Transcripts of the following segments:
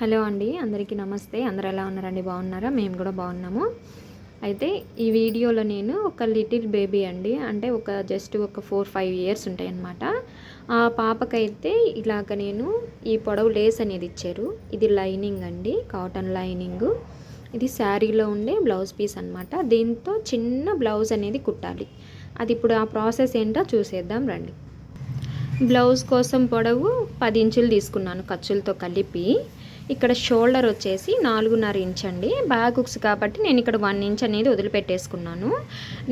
Hello అండి అందరికీ నమస్తే. అందరు ఎలా ఉన్నారండి? బాగున్నారా? మేము కూడా బాగున్నాము. అయితే ఈ వీడియోలో నేను ఒక లిటిల్ బేబీ అండి. అంటే ఒక జస్ట్ ఒక ఫోర్ ఫైవ్ ఇయర్స్ ఉంటాయి అన్నమాట ఆ పాపకైతే ఇలాగ నేను ఈ పొడవు లేస్ అనేది ఇచ్చారు. ఇది లైనింగ్ అండి కాటన్ లైనింగ్. ఇది శారీలో ఉండే బ్లౌజ్ పీస్ అన్నమాట. దీంతో చిన్న బ్లౌజ్ అనేది కుట్టాలి. అది ఇప్పుడు ఆ ప్రాసెస్ ఏంటో చూసేద్దాం రండి. బ్లౌజ్ కోసం పొడవు పది ఇంచులు తీసుకున్నాను ఖర్చులతో కలిపి. ఇక్కడ షోల్డర్ వచ్చేసి నాలుగున్నర ఇంచ్ అండి. బ్యాక్ హుక్స్ కాబట్టి నేను ఇక్కడ వన్ ఇంచ్ అనేది వదిలిపెట్టేసుకున్నాను.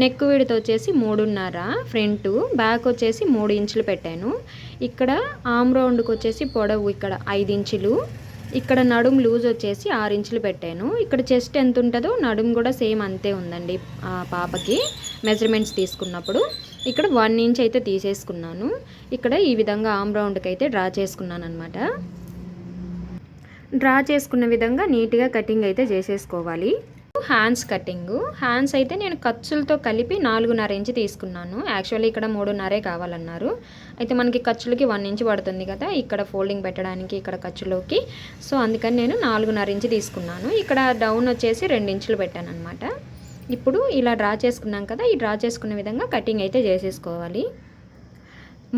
నెక్ విడత వచ్చేసి మూడున్నర ఫ్రంట్ బ్యాక్ వచ్చేసి మూడు ఇంచులు పెట్టాను. ఇక్కడ ఆమ్ రౌండ్కి వచ్చేసి పొడవు ఇక్కడ ఐదు ఇంచులు ఇక్కడ నడుము లూజ్ వచ్చేసి ఆరు ఇంచులు పెట్టాను. ఇక్కడ చెస్ట్ ఎంత ఉంటుందో నడుము కూడా సేమ్ అంతే ఉందండి పాపకి మెజర్మెంట్స్ తీసుకున్నప్పుడు. ఇక్కడ వన్ ఇంచ్ అయితే తీసేసుకున్నాను. ఇక్కడ ఈ విధంగా ఆమ్ రౌండ్కి అయితే డ్రా చేసుకున్నాను అనమాట డ్రా చేసుకున్న విధంగా నీట్గా కటింగ్ అయితే చేసేసుకోవాలి. Hands cutting. హ్యాండ్స్ అయితే నేను ఖర్చులతో కలిపి నాలుగున్నర ఇంచ్ తీసుకున్నాను. యాక్చువల్లీ ఇక్కడ మూడున్నరే కావాలన్నారు. అయితే మనకి ఖర్చులకి వన్ ఇంచ్ పడుతుంది కదా ఇక్కడ ఫోల్డింగ్ పెట్టడానికి ఇక్కడ ఖర్చులోకి. సో అందుకని నేను నాలుగున్నర ఇంచ్ తీసుకున్నాను. ఇక్కడ డౌన్ వచ్చేసి రెండు ఇంచులు పెట్టాను అనమాట ఇప్పుడు ఇలా డ్రా చేసుకున్నాం కదా ఈ డ్రా చేసుకున్న విధంగా కటింగ్ అయితే చేసేసుకోవాలి.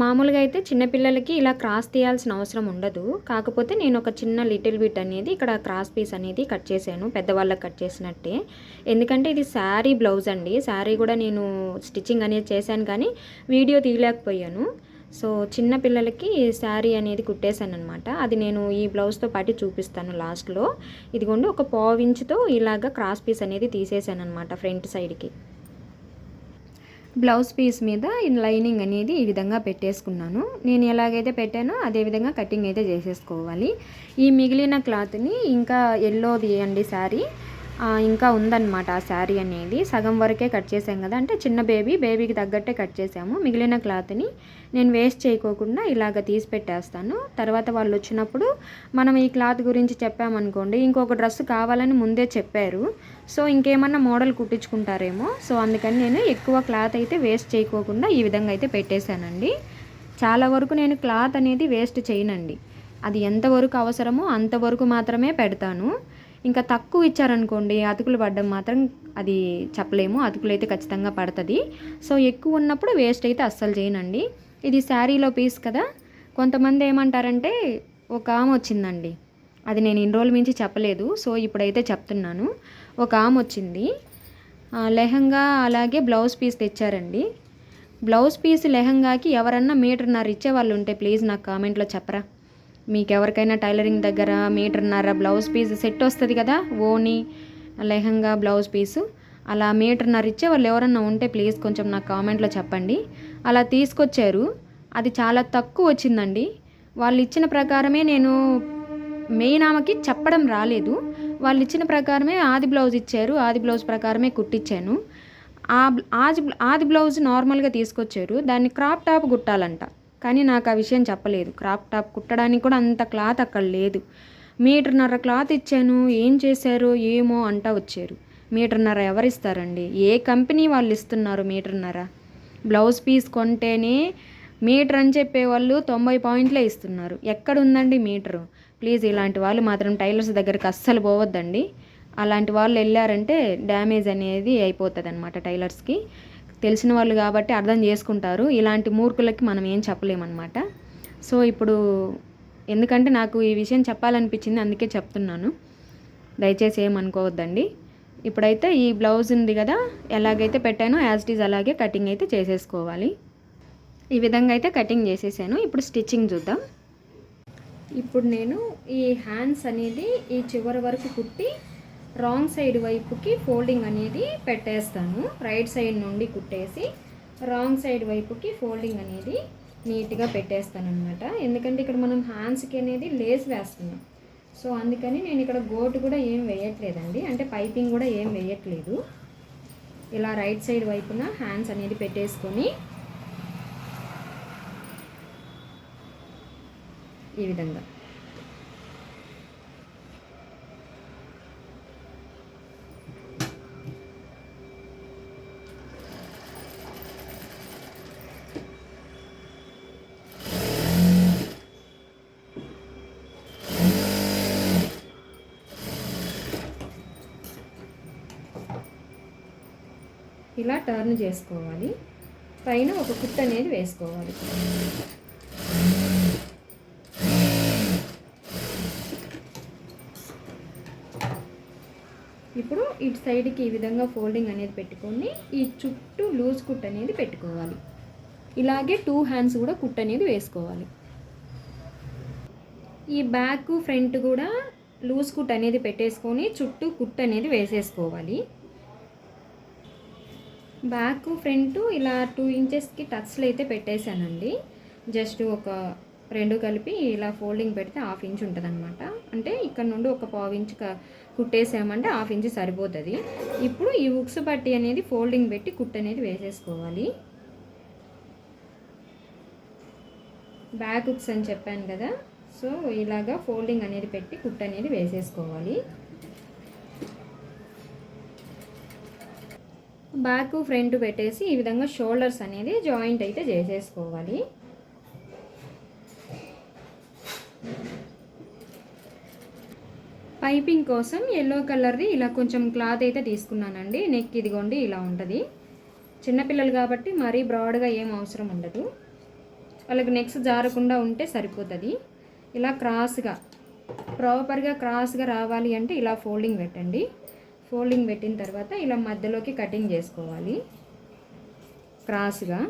మామూలుగా అయితే చిన్నపిల్లలకి ఇలా క్రాస్ తీయాల్సిన అవసరం ఉండదు. కాకపోతే నేను ఒక చిన్న లిటిల్ బిట్ అనేది ఇక్కడ క్రాస్ పీస్ అనేది కట్ చేశాను. పెద్దవాళ్ళకి కట్ చేసినట్టే. ఎందుకంటే ఇది శారీ బ్లౌజ్ అండి. శారీ కూడా నేను స్టిచ్చింగ్ అనేది చేశాను కానీ వీడియో తీయలేకపోయాను. సో చిన్న పిల్లలకి శారీ అనేది కుట్టేశాను అనమాట అది నేను ఈ బ్లౌజ్తో పాటు చూపిస్తాను లాస్ట్లో. ఇదిగోండి ఒక పావు ఇంచుతో ఇలాగ క్రాస్ పీస్ అనేది తీసేసాను అనమాట ఫ్రంట్ సైడ్కి. బ్లౌజ్ పీస్ మీద లైనింగ్ అనేది ఈ విధంగా పెట్టేసుకున్నాను. నేను ఎలాగైతే పెట్టానో అదే విధంగా కటింగ్ అయితే చేసేసుకోవాలి. ఈ మిగిలిన క్లాత్ని ఇంకా ఎల్లోది అండి శారీ. ఇంకా ఉందన్నమాట ఆ శారీ అనేది. సగం వరకే కట్ చేసాం కదా అంటే చిన్న బేబీ బేబీకి తగ్గట్టే కట్ చేసాము మిగిలిన క్లాత్ని నేను వేస్ట్ చేయకోకుండా ఇలాగ తీసి పెట్టేస్తాను. తర్వాత వాళ్ళు వచ్చినప్పుడు మనం ఈ క్లాత్ గురించి చెప్పామనుకోండి ఇంకొక డ్రెస్ కావాలని ముందే చెప్పారు. సో ఇంకేమన్నా మోడల్ కుట్టించుకుంటారేమో. సో అందుకని నేను ఎక్కువ క్లాత్ అయితే వేస్ట్ చేయకోకుండా ఈ విధంగా అయితే పెట్టేశానండి. చాలా వరకు నేను క్లాత్ అనేది వేస్ట్ చేయనండి. అది ఎంతవరకు అవసరమో అంతవరకు మాత్రమే పెడతాను. ఇంకా తక్కువ ఇచ్చారనుకోండి అతుకులు పడ్డం మాత్రం అది చెప్పలేము. అతుకులు అయితే ఖచ్చితంగా పడుతుంది. సో ఎక్కువ ఉన్నప్పుడు వేస్ట్ అయితే అస్సలు చేయనండి. ఇది శారీలో పీస్ కదా. కొంతమంది ఏమంటారంటే ఒక ఆమె వచ్చిందండి. అది నేను ఇన్ని రోజుల మించి చెప్పలేదు. సో ఇప్పుడైతే చెప్తున్నాను. ఒక ఆమె వచ్చింది. లెహంగా అలాగే బ్లౌజ్ పీస్ తెచ్చారండి. బ్లౌజ్ పీస్ లెహంగాకి ఎవరన్నా మీటర్న్నర ఇచ్చే వాళ్ళు ఉంటే ప్లీజ్ నాకు కామెంట్లో చెప్పరా? మీకు ఎవరికైనా టైలరింగ్ దగ్గర మీటర్న్నర బ్లౌజ్ పీస్ సెట్ వస్తుంది కదా ఓని లెహంగా బ్లౌజ్ పీసు అలా మీటర్న్నర ఇచ్చే వాళ్ళు ఎవరన్నా ఉంటే ప్లీజ్ కొంచెం నాకు కామెంట్లో చెప్పండి. అలా తీసుకొచ్చారు. అది చాలా తక్కువ వచ్చిందండి. వాళ్ళు ఇచ్చిన ప్రకారమే నేను మెయిన్ ఆమెకి చెప్పడం రాలేదు. వాళ్ళు ఇచ్చిన ప్రకారమే ఆది బ్లౌజ్ ఇచ్చారు ఆది బ్లౌజ్ ప్రకారమే కుట్టించాను ఆ ఆది ఆది బ్లౌజ్ నార్మల్గా తీసుకొచ్చారు. దాన్ని క్రాప్ టాప్ కుట్టాలంట. కానీ నాకు ఆ విషయం చెప్పలేదు. క్రాప్ టాప్ కుట్టడానికి కూడా అంత క్లాత్ అక్కడ లేదు. మీటర్న్నర క్లాత్ ఇచ్చాను. ఏం చేశారో ఏమో అంటా వచ్చారు. మీటర్న్నర ఎవరిస్తారండి? ఏ కంపెనీ వాళ్ళు ఇస్తున్నారు మీటర్న్నర బ్లౌజ్ పీస్ కొంటేనే మీటర్ అని చెప్పేవాళ్ళు తొంభై పాయింట్లే ఇస్తున్నారు. ఎక్కడ ఉందండి మీటరు? ప్లీజ్ ఇలాంటి వాళ్ళు మాత్రం టైలర్స్ దగ్గరికి అస్సలు పోవద్దండి. అలాంటి వాళ్ళు వెళ్ళారంటే డ్యామేజ్ అనేది అయిపోతుంది అనమాట టైలర్స్కి. తెలిసిన వాళ్ళు కాబట్టి అర్థం చేసుకుంటారు. ఇలాంటి మూర్ఖులకి మనం ఏం చెప్పలేమన్నమాట. సో ఇప్పుడు ఎందుకంటే నాకు ఈ విషయం చెప్పాలనిపించింది అందుకే చెప్తున్నాను. దయచేసి ఏమనుకోవద్దండి. ఇప్పుడైతే ఈ బ్లౌజ్ ఉంది కదా ఎలాగైతే పెట్టానో యాజ్ ఇట్ ఈజ్ అలాగే కటింగ్ అయితే చేసేసుకోవాలి. ఈ విధంగా అయితే కటింగ్ చేసేసాను. ఇప్పుడు స్టిచ్చింగ్ చూద్దాం. ఇప్పుడు నేను ఈ హ్యాండ్స్ అనేది ఈ చివరి వరకు కుట్టి రాంగ్ సైడ్ వైపుకి ఫోల్డింగ్ అనేది పెట్టేస్తాను. రైట్ సైడ్ నుండి కుట్టేసి రాంగ్ సైడ్ వైపుకి ఫోల్డింగ్ అనేది నీట్గా పెట్టేస్తాను అనమాట ఎందుకంటే ఇక్కడ మనం హ్యాండ్స్కి అనేది లేస్ వేస్తున్నాం. సో అందుకని నేను ఇక్కడ గోటు కూడా ఏం వేయట్లేదండి. అంటే పైపింగ్ కూడా ఏం వేయట్లేదు. ఇలా రైట్ సైడ్ వైపున హ్యాండ్స్ అనేది పెట్టేసుకొని ఈ విధంగా. ఇలా టర్న్ చేసుకోవాలి. పైన ఒక కుట్ అనేది వేసుకోవాలి. ఇప్పుడు ఇటు సైడ్కి ఈ విధంగా ఫోల్డింగ్ అనేది పెట్టుకొని ఈ చుట్టూ లూజ్ కుట్ అనేది పెట్టుకోవాలి. ఇలాగే టూ హ్యాండ్స్ కూడా కుట్ అనేది వేసుకోవాలి. ఈ బ్యాక్ ఫ్రంట్ కూడా లూజ్ కుట్ అనేది పెట్టేసుకొని చుట్టూ కుట్ అనేది వేసేసుకోవాలి. బ్యాక్ ఫ్రంట్ ఇలా టూ ఇంచెస్కి టచ్లు అయితే పెట్టేశానండి. జస్ట్ ఒక రెండు కలిపి ఇలా ఫోల్డింగ్ పెడితే హాఫ్ ఇంచ్ ఉంటుంది అనమాట అంటే ఇక్కడ నుండి ఒక పావు ఇంచ్ కుట్టేసామంటే హాఫ్ ఇంచ్ సరిపోతుంది. ఇప్పుడు ఈ ఉక్స్ పట్టి అనేది ఫోల్డింగ్ పెట్టి కుట్ అనేది వేసేసుకోవాలి. బ్యాక్ ఉక్స్ అని చెప్పాను కదా. సో ఇలాగా ఫోల్డింగ్ అనేది పెట్టి కుట్ అనేది వేసేసుకోవాలి. బ్యాక్ ఫ్రంట్ పెట్టేసి ఈ విధంగా షోల్డర్స్ అనేది జాయింట్ అయితే చేసేసుకోవాలి. పైపింగ్ కోసం ఎల్లో కలర్ది ఇలా కొంచెం క్లాత్ అయితే తీసుకున్నానండి. నెక్ ఇదిగోండి ఇలా ఉంటుంది. చిన్నపిల్లలు కాబట్టి మరీ బ్రాడ్గా ఏం అవసరం ఉండదు. వాళ్ళకి నెక్స్ జారకుండా ఉంటే సరిపోతుంది. ఇలా క్రాస్గా ప్రాపర్గా క్రాస్గా రావాలి అంటే ఇలా ఫోల్డింగ్ పెట్టండి. ఫోల్డింగ్ పెట్టిన తర్వాత ఇలా మధ్యలోకి కటింగ్ చేసుకోవాలి. క్రాస్గా.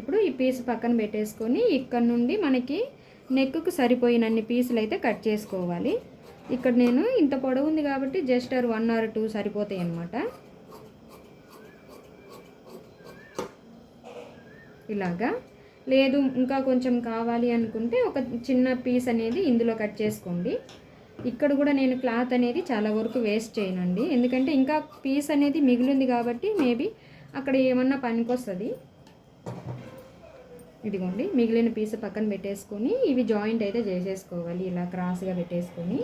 ఇప్పుడు ఈ పీస్ పక్కన పెట్టేసుకొని ఇక్కడ నుండి మనకి నెక్కు సరిపోయినన్ని పీసులు అయితే కట్ చేసుకోవాలి. ఇక్కడ నేను ఇంత పొడవు ఉంది కాబట్టి just or one or two సరిపోతాయి అన్నమాట. ఇలాగా. లేదు ఇంకా కొంచెం కావాలి అనుకుంటే ఒక చిన్న పీస్ అనేది ఇందులో కట్ చేసుకోండి. ఇక్కడ కూడా నేను క్లాత్ అనేది చాలా వరకు వేస్ట్ చేయనండి. ఎందుకంటే ఇంకా పీస్ అనేది మిగిలింది కాబట్టి మేబీ అక్కడ ఏమన్నా పనికొస్తుంది. ఇదిగోండి మిగిలిన పీస్ పక్కన పెట్టేసుకొని ఇవి జాయింట్ అయితే చేసేసుకోవాలి. ఇలా క్రాస్గా పెట్టేసుకొని.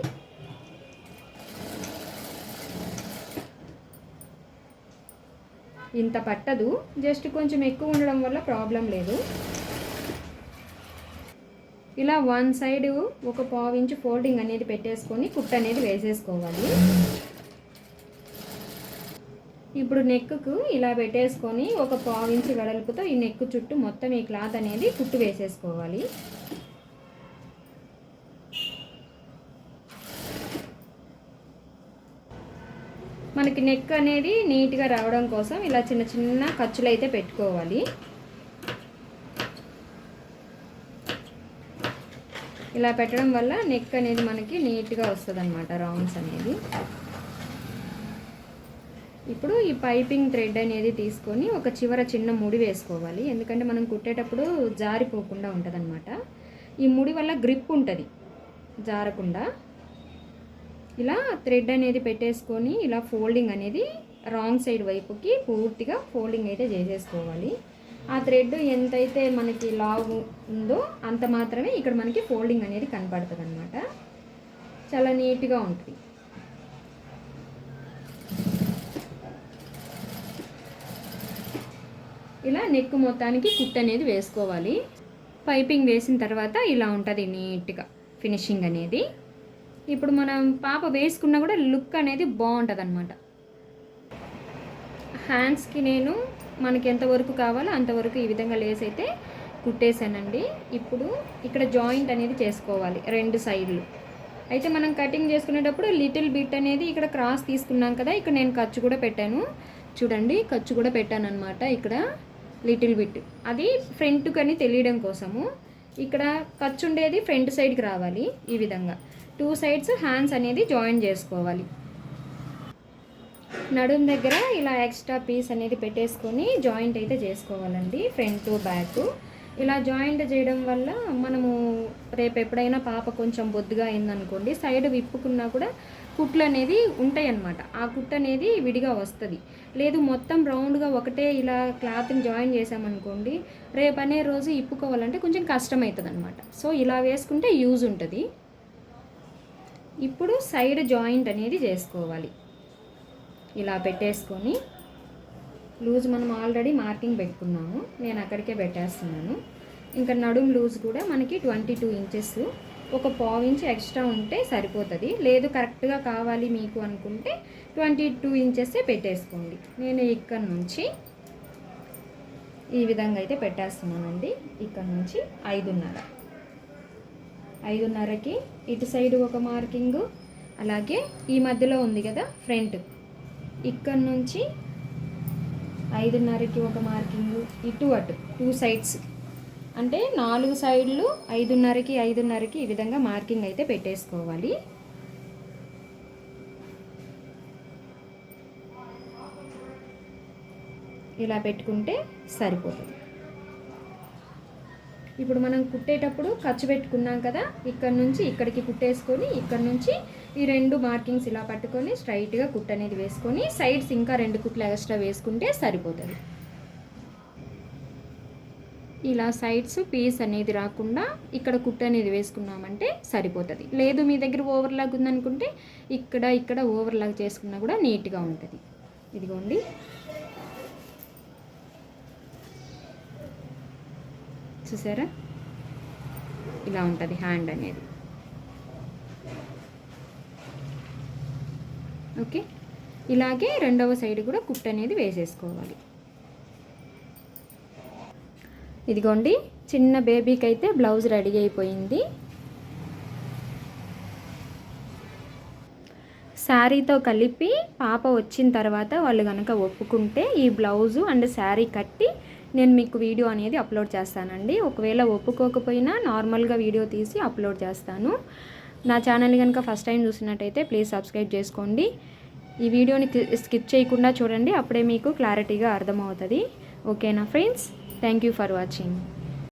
ఇంత పట్టదు. జస్ట్ కొంచెం ఎక్కువ ఉండడం వల్ల ప్రాబ్లం లేదు. ఇలా వన్ సైడ్ ఒక పావు ఇంచు ఫోల్డింగ్ అనేది పెట్టేసుకొని కుట్ అనేది వేసేసుకోవాలి. ఇప్పుడు నెక్కు ఇలా పెట్టేసుకొని ఒక పావు ఇంచు వెడల్పుతో ఈ నెక్ చుట్టూ మొత్తం ఈ క్లాత్ అనేది కుట్టు వేసేసుకోవాలి. మనకి నెక్ అనేది నీట్గా రావడం కోసం ఇలా చిన్న చిన్న ఖర్చులు అయితే పెట్టుకోవాలి. ఇలా పెట్టడం వల్ల నెక్ అనేది మనకి నీట్గా వస్తుంది అనమాట రౌండ్స్ అనేది. ఇప్పుడు ఈ పైపింగ్ థ్రెడ్ అనేది తీసుకొని ఒక చివర చిన్న ముడి వేసుకోవాలి. ఎందుకంటే మనం కుట్టేటప్పుడు జారిపోకుండా ఉంటుంది ఈ ముడి వల్ల గ్రిప్ ఉంటుంది జారకుండా. ఇలా థ్రెడ్ అనేది పెట్టేసుకొని ఇలా ఫోల్డింగ్ అనేది రాంగ్ సైడ్ వైపుకి పూర్తిగా ఫోల్డింగ్ అయితే చేసేసుకోవాలి. ఆ థ్రెడ్ ఎంతైతే మనకి లావు ఉందో అంత మాత్రమే ఇక్కడ మనకి ఫోల్డింగ్ అనేది కనపడుతుంది అనమాట చాలా నీట్గా ఉంటుంది. ఇలా నెక్ మొత్తానికి కుట్ అనేది వేసుకోవాలి. పైపింగ్ వేసిన తర్వాత ఇలా ఉంటుంది నీట్గా ఫినిషింగ్ అనేది. ఇప్పుడు మనం పాప వేసుకున్నా కూడా లుక్ అనేది బాగుంటుంది అనమాట హ్యాండ్స్కి నేను మనకి ఎంతవరకు కావాలో అంతవరకు ఈ విధంగా లేస్ అయితే కుట్టేశానండి. ఇప్పుడు ఇక్కడ జాయింట్ అనేది చేసుకోవాలి రెండు సైడ్లు. అయితే మనం కటింగ్ చేసుకునేటప్పుడు లిటిల్ బిట్ అనేది ఇక్కడ క్రాస్ తీసుకున్నాం కదా ఇక్కడ నేను ఖర్చు కూడా పెట్టాను. చూడండి ఖర్చు కూడా పెట్టాను అనమాట ఇక్కడ లిటిల్ బిట్. అది ఫ్రంట్కి అని తెలియడం కోసము. ఇక్కడ ఖర్చు ఉండేది ఫ్రంట్ సైడ్కి రావాలి ఈ విధంగా. టూ సైడ్స్ హ్యాండ్స్ అనేది జాయిన్ చేసుకోవాలి. నడుం దగ్గర ఇలా ఎక్స్ట్రా పీస్ అనేది పెట్టేసుకొని జాయింట్ అయితే చేసుకోవాలండి ఫ్రంట్ బ్యాక్. ఇలా జాయింట్ చేయడం వల్ల మనము రేపు ఎప్పుడైనా పాప కొంచెం బొద్దుగా అయిందనుకోండి సైడ్ విప్పుకున్నా కూడా కుట్లు అనేది ఉంటాయి అన్నమాట ఆ కుట్ అనేది విడిగా వస్తుంది. లేదు మొత్తం రౌండ్గా ఒకటే ఇలా క్లాత్ని జాయిన్ చేసామనుకోండి రేపు అనే రోజు ఇప్పుకోవాలంటే కొంచెం కష్టమవుతుంది అనమాట సో ఇలా వేసుకుంటే యూజ్ ఉంటుంది. ఇప్పుడు సైడ్ జాయింట్ అనేది చేసుకోవాలి. ఇలా పెట్టేసుకొని లూజ్ మనం ఆల్రెడీ మార్కింగ్ పెట్టుకున్నాము. నేను అక్కడికే పెట్టేస్తున్నాను. ఇంకా నడుం లూజ్ కూడా మనకి ట్వంటీ టూ ఇంచెస్ ఒక పావు ఇంచ్ ఎక్స్ట్రా ఉంటే సరిపోతుంది. లేదు కరెక్ట్గా కావాలి మీకు అనుకుంటే ట్వంటీ టూ ఇంచెస్ పెట్టేసుకోండి. నేను ఇక్కడ నుంచి ఈ విధంగా అయితే పెట్టేస్తున్నానండి. ఇక్కడ నుంచి ఐదున్నర. ఐదున్నరకి ఇటు సైడ్ ఒక మార్కింగ్ అలాగే ఈ మధ్యలో ఉంది కదా ఫ్రంట్. ఇక్కడ నుంచి ఐదున్నరకి ఒక మార్కింగ్ ఇటు అటు టూ సైడ్స్. అంటే నాలుగు సైడ్లు ఐదున్నరకి ఐదున్నరకి ఈ విధంగా మార్కింగ్ అయితే పెట్టేసుకోవాలి. ఇలా పెట్టుకుంటే సరిపోతుంది. ఇప్పుడు మనం కుట్టేటప్పుడు ఖర్చు పెట్టుకున్నాం కదా ఇక్కడ నుంచి ఇక్కడికి కుట్టేసుకొని ఇక్కడ నుంచి ఈ రెండు మార్కింగ్స్ ఇలా పట్టుకొని స్ట్రైట్గా కుట్ అనేది వేసుకొని సైడ్స్ ఇంకా రెండు కుట్లు ఎక్స్ట్రా వేసుకుంటే సరిపోతుంది. ఇలా సైడ్స్ పీస్ అనేది రాకుండా ఇక్కడ కుట్ అనేది వేసుకున్నామంటే సరిపోతుంది. లేదు మీ దగ్గర ఓవర్లాగ్ ఉందనుకుంటే ఇక్కడ ఇక్కడ ఓవర్లాగ్ చేసుకున్నా కూడా నీట్గా ఉంటుంది. ఇదిగోండి. చూసారా? ఇలా ఉంటుంది హ్యాండ్ అనేది. ఓకే? ఇలాగే రెండవ సైడ్ కూడా కుట్ అనేది వేసేసుకోవాలి. ఇదిగోండి చిన్న బేబీకి అయితే బ్లౌజ్ రెడీ అయిపోయింది. శారీతో కలిపి పాప వచ్చిన తర్వాత వాళ్ళు కనుక ఒప్పుకుంటే ఈ బ్లౌజు అండ్ శారీ కట్టి నేను మీకు వీడియో అనేది అప్లోడ్ చేస్తానండి. ఒకవేళ ఒప్పుకోకపోయినా నార్మల్గా వీడియో తీసి అప్లోడ్ చేస్తాను. నా ఛానల్ కనుక ఫస్ట్ టైం చూసినట్టయితే ప్లీజ్ సబ్స్క్రైబ్ చేసుకోండి. ఈ వీడియోని స్కిప్ చేయకుండా చూడండి. అప్పుడే మీకు క్లారిటీగా అర్థమవుతుంది. ఓకేనా friends? Thank you for watching.